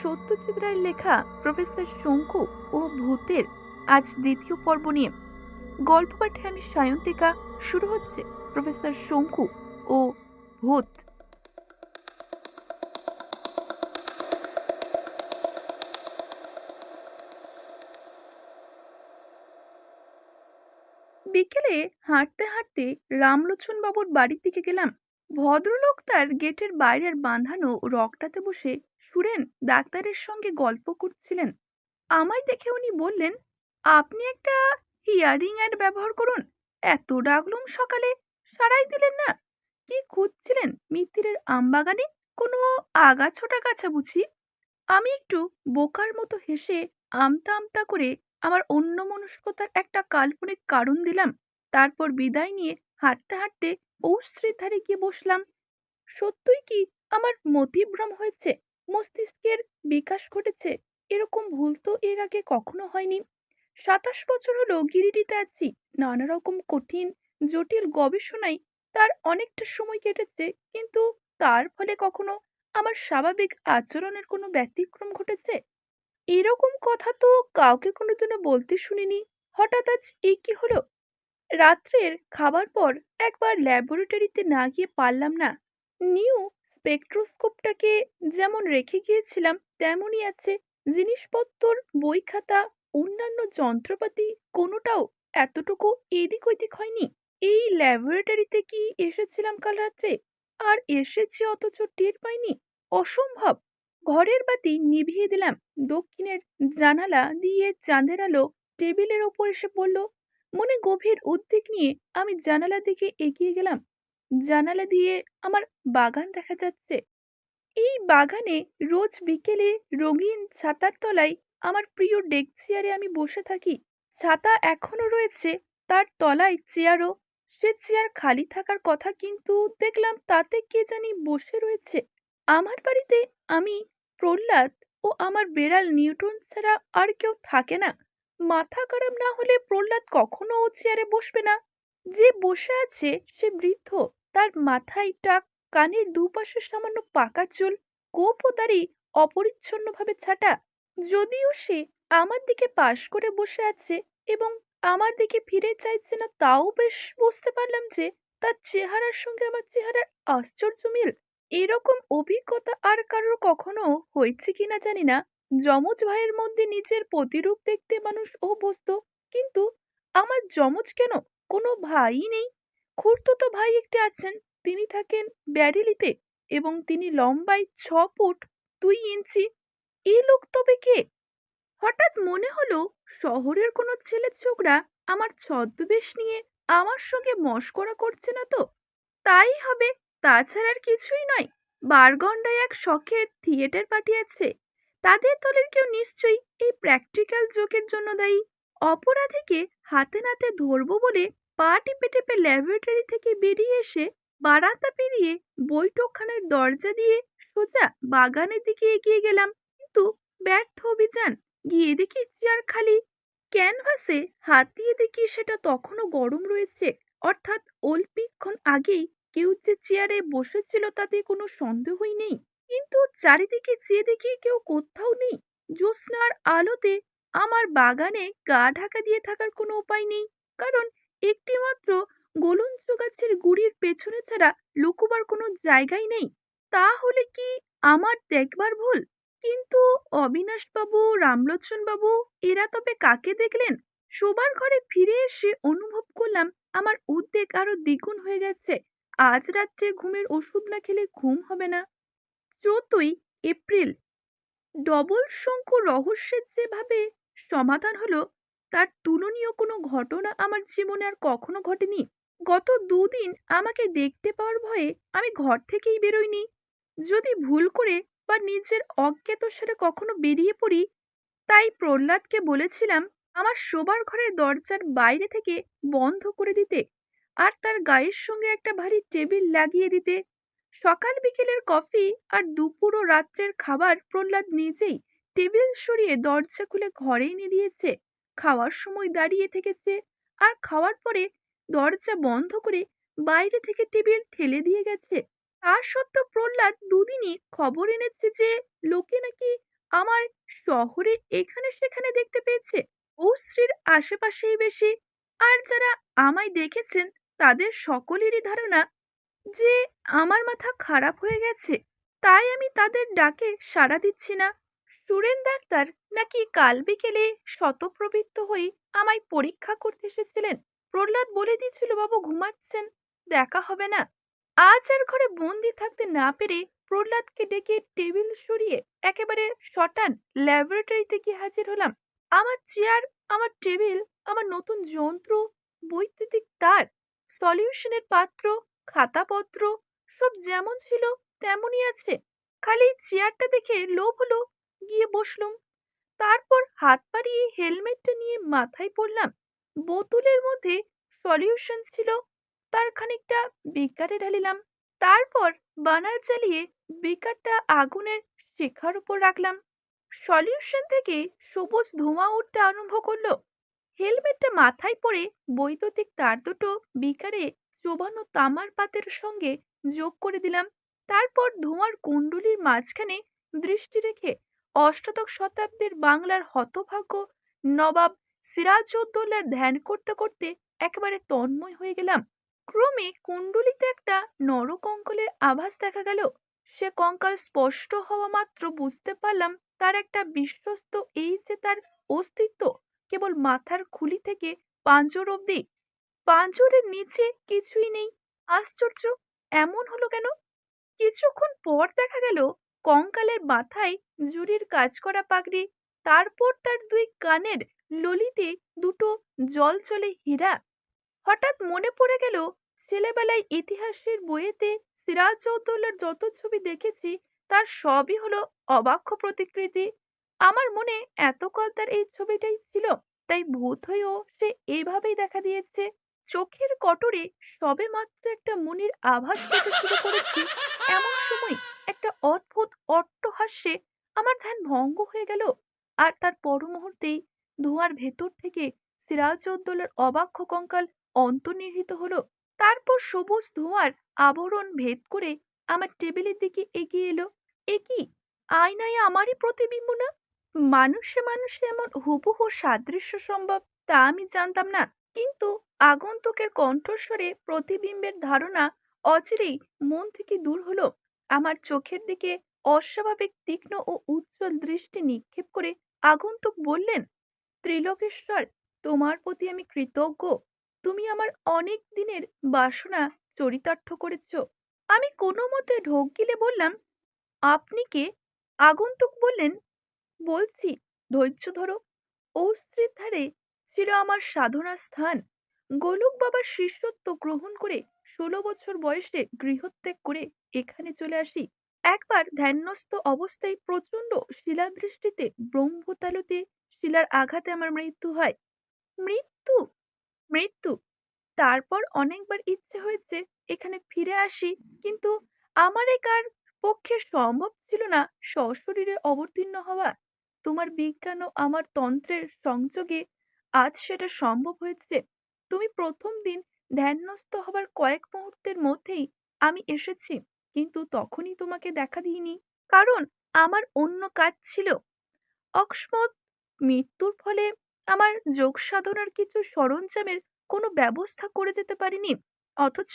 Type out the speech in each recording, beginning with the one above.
সত্যজিৎ রায়ের লেখা প্রফেসর শঙ্কু ও ভূতের আজ দ্বিতীয় পর্ব নিয়ে। গল্প পাঠে আমি সায়ন্তিকা, শুরু হচ্ছে প্রফেসর শঙ্কু ও ভূত। বিকেলে হাঁটতে হাঁটতে রামলোচন বাবুর বাড়ির দিকে গেলাম। ভদ্রলোক তার গেটের বাইরের বাঁধানো রকটাতে বসে সুরেন ডাক্তারের সঙ্গে গল্প করছিলেন। আমায় দেখে উনি বললেন, আপনি একটা হিয়ারিং অ্যাড ব্যবহার করুন। এত ডাকলুম সকালে সারাই দিলেন না। কি খুঁজছিলেন? মিত্তিরের আমবাগানে কোনো আগাছোটা গাছা বুঝি? আমি একটু বোকার মতো হেসে আমতা আমতা করে আমার অন্যমনস্কতার একটা কাল্পনিক কারণ দিলাম। তারপর বিদায় নিয়ে হাঁটতে হাঁটতে ঔশ্রীর ধারে গিয়ে বসলাম। সত্যই কি আমার মতিভ্রম হয়েছে? মস্তিষ্কের বিকাশ ঘটেছে? এরকম ভুল তো এর আগে কখনো হয়নি। সাতাশ বছর হলো গিরিডিতে আছি। নানা রকম কঠিন, জটিল গবেষণায় তার অনেকটা সময় কেটেছে, কিন্তু তার ফলে কখনো আমার স্বাভাবিক আচরণের কোনো ব্যতিক্রম ঘটেছে? এরকম কথা তো কাউকে কোনোদিনও বলতে শুনিনি। হঠাৎ আজ এই কি হলো? রাত্রের খাবার পর একবার ল্যাবরেটরিতে না গিয়ে পারলাম না। নিউ স্পেকট্রোস্কোপটাকে যেমন রেখে গিয়েছিলাম, তেমনই আছে জিনিসপত্র বই খাতা, অন্যান্য যন্ত্রপাতি, কোনোটাও এতটুকু এদিক ওদিক হয়নি। এই ল্যাবরেটরিতে কি এসেছিলাম কাল রাত্রে? আর এসেছি অথচ টের পাইনি? অসম্ভব! ঘরের বাতি নিভিয়ে দিলাম। দক্ষিণের জানালা দিয়ে চাঁদের আলো টেবিলের ওপর এসে পড়ল। মনে গভীর উদ্বেগ নিয়ে আমি জানালা দিকে এগিয়ে গেলাম। জানালা দিয়ে আমার বাগান দেখা যাচ্ছে। এই বাগানে রোজ বিকেলে রঙিন ছাতার তলায় আমার প্রিয় ডেক চেয়ারে আমি বসে থাকি। ছাতা এখনও রয়েছে, তার তলায় চেয়ারও। সে চেয়ার খালি থাকার কথা কিন্তু দেখলাম তাতে কে জানি বসে রয়েছে। আমার বাড়িতে আমি প্রহ্লাদ ও আমার বেড়াল নিউটন ছাড়া আর কেউ থাকে না। মাথা খারাপ না হলে প্রহ্লাদ কখনো ও চেয়ারে বসবে না। যে বসে আছে, সে বৃদ্ধ। তার মাথায় টাক, কানের দুপাশে সামান্য পাকা চুল, কোপ ও দাড়ি অপরিচ্ছন্নভাবে ছাটা। যদিও সে আমার দিকে পাশ করে বসে আছে এবং আমার দিকে ফিরে চাইছে না তাও বেশ বুঝতে পারলাম যে তার চেহারার সঙ্গে আমার চেহারার আশ্চর্য মিল। এরকম অভিজ্ঞতা আর কারোর কখনো হয়েছে কিনা জানি না। যমজ ভাইয়ের মধ্যে নিজের প্রতিরূপ দেখতে মানুষ অভ্যস্ত, কিন্তু আমার যমজ কেন? কোনো ভাই নেই। খুড়তুতো ভাই একটি আছেন, তিনি থাকেন ব্যারিলিতে এবং তিনি লম্বায় ছ ফুট দুই ইঞ্চি। এই লোক তবে কে? হঠাৎ মনে হলো শহরের কোনো ছেলে ছোকরা আমার ছদ্মবেশ নিয়ে আমার সঙ্গে মস্করা করছে না তো। তাই হবে, তাছাড়া আর কিছুই নয়। বারগন্ডায় এক শখের থিয়েটার পার্টি আছে তাদের দলের কেউ নিশ্চয়ই এই প্র্যাকটিক্যাল জোকের জন্য দায়ী। অপরাধীকে হাতে নাতে ধরবো বলে পা টিপে টিপে ল্যাবরেটরি থেকে বেরিয়ে এসে বারান্দা পেরিয়ে বৈঠকখানার দরজা দিয়ে সোজা বাগানের দিকে এগিয়ে গেলাম। কিন্তু ব্যর্থ অভিযান, গিয়ে দেখি চেয়ার খালি। ক্যানভাসে হাত দিয়ে দেখি সেটা তখনও গরম রয়েছে। অর্থাৎ অল্পীক্ষণ আগেই কেউ যে চেয়ারে বসেছিল তাতে কোনো সন্দেহই নেই। কিন্তু চারিদিকে চেয়ে দেখি কেউ কোথাও নেই। জ্যোৎস্নার আলোতে আমার বাগানে গা ঢাকা দিয়ে থাকার কোনো উপায় নেই। কারণ একটিমাত্র গোলঞ্চ গাছের গুড়ির পেছনে ছাড়া লুকোবার কোনো জায়গাই নেই। তাহলে কি আমার দেখবার ভুল? কিন্তু অবিনাশবাবু, রামলোচনবাবু, এরা তবে কাকে দেখলেন? শোবার ঘরে ফিরে এসে অনুভব করলাম আমার উদ্বেগ আরও দ্বিগুণ হয়ে গেছে। আজ রাত্রে ঘুমের ওষুধ না খেলে ঘুম হবে না। চোদ্দই এপ্রিল। ডবল শঙ্কু রহস্যের যেভাবে সমাধান হলো, তার তুলনীয় কোনো ঘটনা আমার জীবনে আর কখনো ঘটেনি। গত দুদিন আমাকে দেখতে পাওয়ার ভয়ে আমি ঘর থেকেই বেরোইনি। যদি ভুল করে বা নিজের অজ্ঞাত সেরে কখনো বেরিয়ে পড়ি, তাই প্রহ্লাদকে বলেছিলাম আমার শোবার ঘরের দরজার বাইরে থেকে বন্ধ করে দিতে, আর তার গায়ের সঙ্গে একটা ভারী টেবিল লাগিয়ে দিতে। সকাল বিকেলের কফি আর দুপুর ও রাত্রের খাবার প্রহ্লাদ নিজেই টেবিল সরিয়ে দরজা খুলে ঘরে এনে দিয়েছে। খাওয়ার সময় দাঁড়িয়ে থেকেছে আর খাওয়ার পরে দরজা বন্ধ করে বাইরে থেকে টেবিল ঠেলে দিয়ে গেছে। তা সত্ত্বেও প্রহ্লাদ দুদিনই খবর এনেছে যে লোকে নাকি আমার শহরে এখানে সেখানে দেখতে পেয়েছে। ও স্ত্রীর আশেপাশেই বেশি। আর যারা আমায় দেখেছেন তাদের সকলেরই ধারণা যে আমার মাথা খারাপ হয়ে গেছে, তাই আমি তাদের ডাকে সাড়া দিচ্ছি না। সুরেন ডাক্তার নাকি কাল বিকেলে শতপ্রবৃত্ত হয়ে আমায় পরীক্ষা করতে এসেছিলেন? প্রহ্লাদ বলে দিয়েছিল বাবু ঘুমাচ্ছেন, দেখা হবে না। আজ আর ঘরে বন্দি থাকতে না পেরে প্রহ্লাদকে ডেকে টেবিল সরিয়ে একেবারে শটান ল্যাবরেটরিতে গিয়ে হাজির হলাম। আমার চেয়ার, আমার টেবিল, আমার নতুন যন্ত্র, বৈদ্যুতিক তার, সলিউশনের পাত্র খাতাপত্র সব যেমন ছিল তেমনই আছে। খালি চেয়ারটা দেখে লোভ হলো, গিয়ে বসলুম। তারপর হাত পাড়িয়ে হেলমেটটা নিয়ে মাথায় পড়লাম। বোতলের মধ্যে সলিউশন ছিল, তার খানিকটা বিকারে ঢালিলাম। তারপর বানার চালিয়ে বিকারটা আগুনের শেখার উপর রাখলাম। সলিউশন থেকে সবুজ ধোঁয়া উঠতে আরম্ভ করল। হেলমেটটা মাথায় পরে বৈদ্যুতিক তার দুটো বিকারে চোবানো তামার পাতের সঙ্গে যোগ করে দিলাম। তারপর ধোঁয়ার কুণ্ডলীর মাঝখানে দৃষ্টি রেখে অষ্টাদশ শতাব্দীর বাংলার হতভাগ্য নবাব সিরাজউদ্দৌলার ধ্যান করতে করতে একেবারে তন্ময় হয়ে গেলাম। ক্রমে কুণ্ডলিতে একটা নরকঙ্কলের আভাস দেখা গেল। সে কঙ্কাল স্পষ্ট হওয়া মাত্র বুঝতে পারলাম তার একটা বিশ্বস্ত এই যে তার অস্তিত্ব, কেবল মাথার খুলি থেকে পাঁজর অবধি পাঁজরের নিচে কিছুই নেই। আশ্চর্য, এমন হলো কেন? কিছুক্ষণ পর দেখা গেল, কঙ্কালের মাথায় জুরির কাজ করা পাগড়ি, তারপর তার দুই কানের ললিতে দুটো জল চলে হীরা। হঠাৎ মনে পড়ে গেল, ছেলেবেলায় ইতিহাসের বইয়েতে সিরাজউদ্দৌলার যত ছবি দেখেছি, তার সবই হলো অবাক্ষ প্রতিকৃতি। আমার মনে এতকাল তার এই ছবিটাই ছিল, তাই ভূত হয়েও সে এভাবেই দেখা দিয়েছে। চোখের কটরে সবে মাত্র একটা মনির আভাস পেতে শুরু করেছি, এমন সময় একটা অদ্ভুত অট্টহাস্যে আমার ধ্যান ভঙ্গ হয়ে গেল আর তার পর মুহূর্তেই ধোঁয়ার ভেতর থেকে সিরাজউদ্দৌলার অবাক্ষ কঙ্কাল অন্তর্নিহিত হলো। তারপর সবুজ ধোঁয়ার আবরণ ভেদ করে আমার টেবিলের দিকে এগিয়ে এলো। এ কি? আয়নায় আমারই প্রতিবিম্ব না মানুষে মানুষে এমন হুবহু সাদৃশ্য সম্ভব তা আমি জানতাম না। কিন্তু আগন্তুকের কণ্ঠস্বরে প্রতিবিম্বের ধারণা অচিরেই মন থেকে দূর হলো। আমার চোখের দিকে অস্বাভাবিক তীক্ষ্ণ ও উজ্জ্বল দৃষ্টি নিক্ষেপ করে আগন্তুক বললেন, ত্রিলোকেশ্বর, তোমার প্রতি আমি কৃতজ্ঞ। তুমি আমার অনেক দিনের বাসনা চরিতার্থ করেছ। আমি কোনো মতে ঢোক গিলে বললাম, আপনি কে? আগন্তুক বললেন, বলছি, ধৈর্য ধরো। ঔস্ত্রীর ধারে ছিল আমার সাধনা স্থান। গোলক বাবার শিষ্যত্ব গ্রহণ করে ষোলো বছর বয়সে গৃহত্যাগ করে এখানে চলে আসি। একবার ধ্যানস্থ অবস্থায় প্রচণ্ড শিলাবৃষ্টিতে ব্রহ্মতালুতে শিলার আঘাতে আমার মৃত্যু হয়। মৃত্যু? মৃত্যু? তারপর অনেকবার ইচ্ছে হয়েছে এখানে ফিরে আসি, কিন্তু আমার একার পক্ষে সম্ভব ছিল না সশরীরে অবতীর্ণ হওয়া। তোমার বিজ্ঞান ও আমার তন্ত্রের সংযোগে আজ সেটা সম্ভব হয়েছে তুমি প্রথম দিন ধ্যানস্থ হবার কয়েক মুহূর্তের মধ্যেই আমি এসেছি। কিন্তু তখনই তোমাকে দেখা দিইনি। কারণ আমার অন্য কাজ ছিল। অকস্মাৎ মৃত্যুর ফলে আমার যোগ সাধনার কিছু সরঞ্জামের কোনো ব্যবস্থা করে যেতে পারিনি। অথচ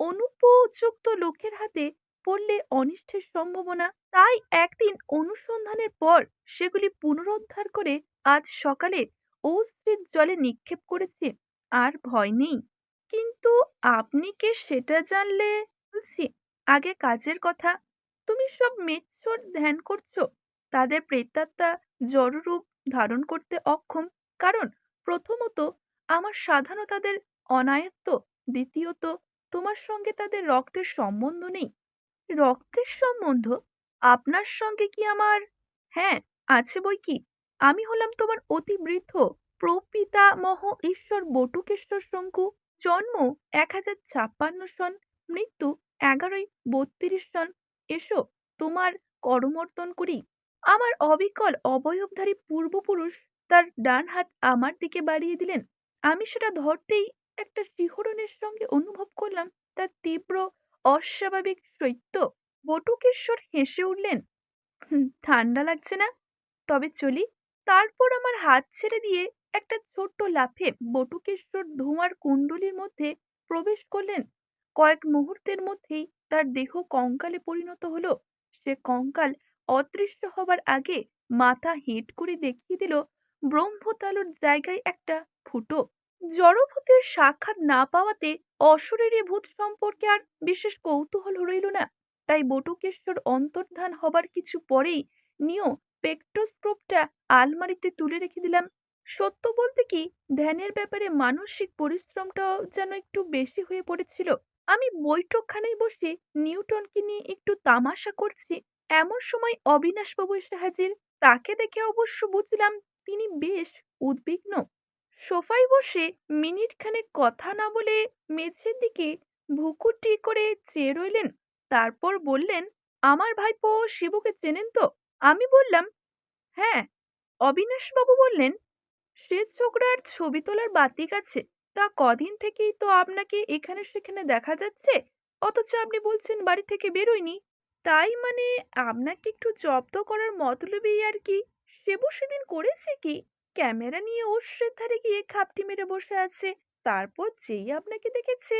অনুপযুক্ত লোকের হাতে পড়লে অনিষ্টের সম্ভাবনা। তাই একদিন অনুসন্ধানের পর সেগুলি পুনরুদ্ধার করে আজ সকালে অস্ত্রের জলে নিক্ষেপ করেছি, আর ভয় নেই। কিন্তু আপনি কে সেটা জানলে? বলছি, আগে কাজের কথা। তুমি সব মেচ্ছর ধ্যান করছ। তাদের প্রেতাত্মা জড়রূপ ধারণ করতে অক্ষম। কারণ প্রথমত, আমার সাধারণ তাদের অনায়ত্ত, দ্বিতীয়ত, তোমার সঙ্গে তাদের রক্তের সম্বন্ধ নেই। রক্তের সম্বন্ধ? আপনার সঙ্গে কি আমার? হ্যাঁ আছে বই কি? আমি হলাম তোমার অতি বৃদ্ধ প্রপিতামহ ঈশ্বর বটুকেশ্বর শঙ্কু। জন্ম এক হাজার ছাপ্পান্ন সন, মৃত্যু এগারোই বত্রিশ সন। এসো তোমার করমর্দন করি। আমার অবিকল অবয়বধারী পূর্বপুরুষ তার ডান হাত আমার দিকে বাড়িয়ে দিলেন। আমি সেটা ধরতেই একটা শিহরণের সঙ্গে অনুভব করলাম তার তীব্র অস্বাভাবিক সত্য। বটুকেশ্বর হেসে উঠলেন ঠান্ডা লাগছে না? তবে চলি। তারপর আমার হাত ছেড়ে দিয়ে একটা ছোট্ট লাফে বটুকেশ্বর ধোঁয়ার কুণ্ডলীর মধ্যে প্রবেশ করলেন। কয়েক মুহূর্তের মধ্যেই তার দেহ কঙ্কালে পরিণত হলো। সে কঙ্কাল অদৃশ্য হবার আগে মাথা হেঁট করে দেখিয়ে দিল, ব্রহ্মতালুর জায়গায় একটা ফুটো। জড়ভূতের সাক্ষাৎ না পাওয়াতে অশরীরী ভূত সম্পর্কে আর বিশেষ কৌতূহল রইল না। তাই বটুকেশ্বর অন্তর্ধান হবার কিছু পরেই নিও স্পেকট্রোস্কোপটা আলমারিতে তুলে রেখে দিলাম। সত্য বলতে কি, ধ্যানের ব্যাপারে মানসিক পরিশ্রমটাও যেন একটু বেশি হয়ে পড়েছিল। আমি বৈঠকখানায় বসে নিউটনকে নিয়ে একটু তামাশা করছি। এমন সময় অবিনাশবাবু এসে হাজির। তাকে দেখে অবশ্য বুঝলাম তিনি বেশ উদ্বিগ্ন। সোফায় বসে মিনিট খানেক কথা না বলে মেঝের দিকে ভুকুটি করে চেয়ে রইলেন। তারপর বললেন, আমার ভাইপো শিবুকে চেনেন তো? আমি বললাম হ্যাঁ অবিনাশবাবু বললেন, সে ছোকরার ছবি তোলার বাতিক আছে, তা কদিন থেকেই তো আপনাকে এখানে সেখানে দেখা যাচ্ছে, অথচ আপনি বলছেন বাড়ি থেকে বেরোয়নি। তাই মানে আপনাকে একটু জব্দ করার মতলবেই আর কি সেবু সেদিন করেছে কি? ক্যামেরা নিয়ে ওষের ধারে গিয়ে খাপটি মেরে বসে আছে, তারপর যেই আপনাকে দেখেছে,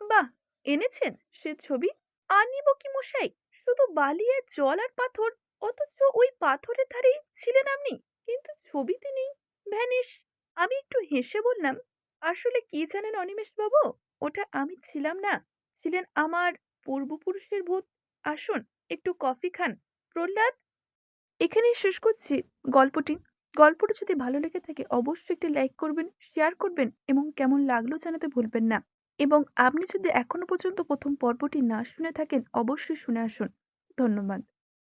বাহ, এনেছেন সে ছবি? আনিব কি মশাই, শুধু বালি আর জল আর পাথর অথচ ওই পাথরের ধারেই ছিলেন আপনি। কিন্তু ছবিতে নেই ভ্যানিশ। আমি একটু হেসে বললাম, আসলে কি জানেন অনিমেষ বাবু? ওটা আমি ছিলাম না। ছিলেন আমার পূর্বপুরুষের ভূত। আসুন, একটু কফি খান। প্রহ্লাদ, এখানেই শেষ করছি গল্পটি। গল্পটা যদি ভালো লেগে থাকে, অবশ্যই একটি লাইক করবেন, শেয়ার করবেন এবং কেমন লাগল জানাতে ভুলবেন না। এবং আপনি যদি এখনও পর্যন্ত প্রথম পর্বটি না শুনে থাকেন, অবশ্যই শুনে আসুন। ধন্যবাদ।